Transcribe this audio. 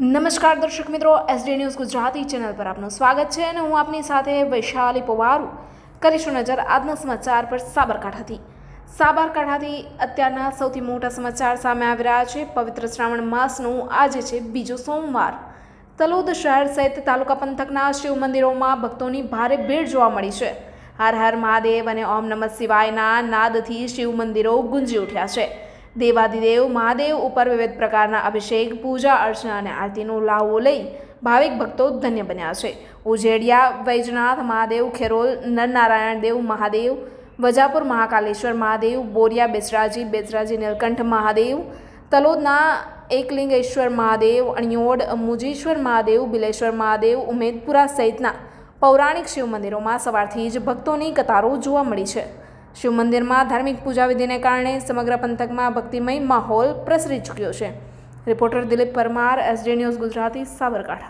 નમસ્કાર દર્શક મિત્રો એસડી ન્યૂઝ ગુજરાતી ચેનલ પર આપનું સ્વાગત છે અને હું આપની સાથે વૈશાલી પવારું. કરીશું નજર આજના સમાચાર પર સાબરકાંઠાથી. સાબરકાંઠાથી અત્યારના સૌથી મોટા સમાચાર સામે આવી રહ્યા છે. પવિત્ર શ્રાવણ માસનું આજે છે બીજો સોમવાર. તલોદ શહેર સહિત તાલુકા પંથકના શિવ મંદિરોમાં ભક્તોની ભારે ભીડ જોવા મળી છે. હર હર મહાદેવ અને ઓમ નમઃ શિવાયના નાદથી શિવ મંદિરો ગુંજી ઉઠ્યા છે. દેવાદિદેવ, મહાદેવ ઉપર વિવિધ પ્રકારના અભિષેક, પૂજા, અર્ચના અને આરતીનો લાવો લઈ ભાવિક ભક્તો ધન્ય બન્યા છે. ઉજેડિયા, વૈજનાથ, મહાદેવ, ખેરોલ, નરનારાયણ દેવ, મહાદેવ, વજાપુર, મહાકાલેશ્વર, મહાદેવ, બોરિયા, બેસરાજી બેસરાજી, નીલકંઠ, મહાદેવ, તલોદના એકલિંગેશ્વર, મહાદેવ, અણિયોડ મુજીશ્વર મહાદેવ, બિલેશ્વર, મહાદેવ, ઉમેદપુરા સહિતના પૌરાણિક શિવ મંદિરોમાં સવારથી જ ભક્તોની કતારો જોવા મળી છે. શિવ મંદિરમાં ધાર્મિક પૂજા વિધિને કારણે સમગ્ર પંથકમાં ભક્તિમય માહોલ પ્રસરી ચૂક્યો છે. Reporter Dilip Parmar SD news Gujarati, Sabarkantha.